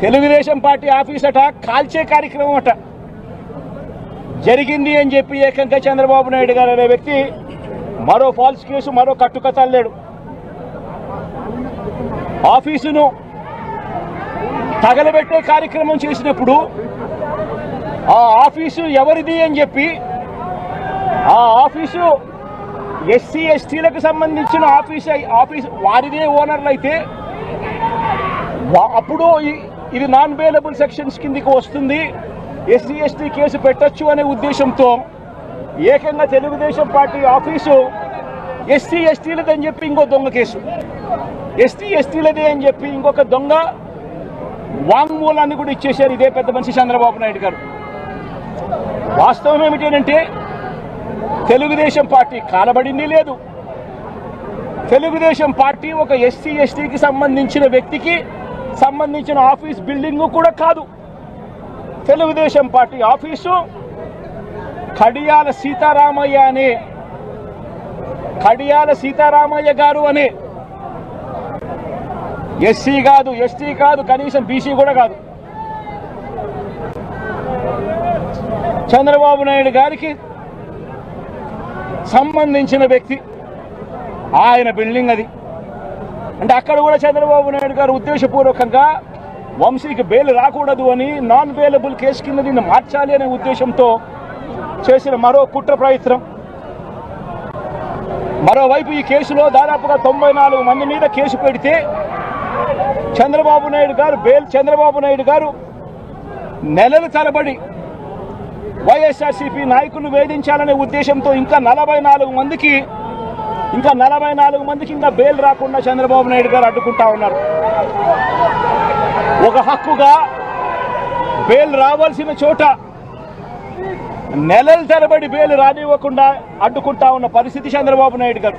Telugu Desam party office అట కాల్చే కార్యక్రమం అట. జరిగింది అని చెప్పి ఏకంగా చంద్రబాబు నాయుడు గారు అనే వ్యక్తి మరో ఫాల్స్ కేసు మరో కట్టుకతల్లాడు ఆఫీసును తగలబెట్టే కార్యక్రమం చేసినప్పుడు ఆ ఆఫీసు ఎవరిది అని చెప్పి ఆ ఆఫీసు ఎస్సీ ఎస్టీలకు సంబంధించిన ఆఫీస్ ఆఫీస్ వారిదే ఓనర్లు అయితే అప్పుడు ఇది నాన్ బెయిలబుల్ సెక్షన్స్ కిందికి వస్తుంది. ఎస్సీ ఎస్టీ కేసు పెట్టొచ్చు అనే ఉద్దేశంతో ఏకంగా తెలుగుదేశం పార్టీ ఆఫీసు ఎస్సీ ఎస్టీలదని చెప్పి ఇంకో దొంగ కేసు. ఎస్టీ ఎస్టీలదే అని చెప్పి ఇంకొక దొంగ వాంగ్మూలాన్ని కూడా ఇచ్చేశారు ఇదే పెద్ద మనిషి చంద్రబాబు నాయుడు గారు. వాస్తవం ఏమిటంటే తెలుగుదేశం పార్టీ కాలబడింది లేదు. తెలుగుదేశం పార్టీ ఒక ఎస్సీ ఎస్టీకి సంబంధించిన వ్యక్తికి సంబంధించిన ఆఫీస్ బిల్డింగ్ కూడా కాదు. తెలుగుదేశం పార్టీ ఆఫీసు కడియాల సీతారామయ్య అనే కడియాల సీతారామయ్య గారు అనే. ఎస్సీ కాదు ఎస్టీ కాదు కనీసం బీసీ కూడా కాదు. చంద్రబాబు నాయుడు గారికి సంబంధించిన వ్యక్తి ఆయన బిల్డింగ్ అది. అంటే అక్కడ కూడా చంద్రబాబు నాయుడు గారు ఉద్దేశపూర్వకంగా వంశీకి బెయిల్ రాకూడదు అని నాన్ బెయిలబుల్ కేసు కింద దీన్ని మార్చాలి అనే ఉద్దేశంతో చేసిన మరో కుట్ర ప్రయత్నం. మరోవైపు ఈ కేసులో దాదాపుగా తొంభై నాలుగు మంది మీద కేసు పెడితే చంద్రబాబు నాయుడు గారు బెయిల్ చంద్రబాబు నాయుడు గారు నెలల తరబడి వైఎస్ఆర్సీపీ నాయకులు వేధించాలనే ఉద్దేశంతో ఇంకా నలభై నాలుగు మందికి ఇంకా నలభై నాలుగు మందికి ఇంకా బెయిల్ రాకుండా చంద్రబాబు నాయుడు గారు అడ్డుకుంటా ఉన్నారు. ఒక హక్కుగా బెయిల్ రావాల్సిన చోట నెలల తరబడి బెయిల్ రానివ్వకుండా అడ్డుకుంటా ఉన్న పరిస్థితి చంద్రబాబు నాయుడు గారు.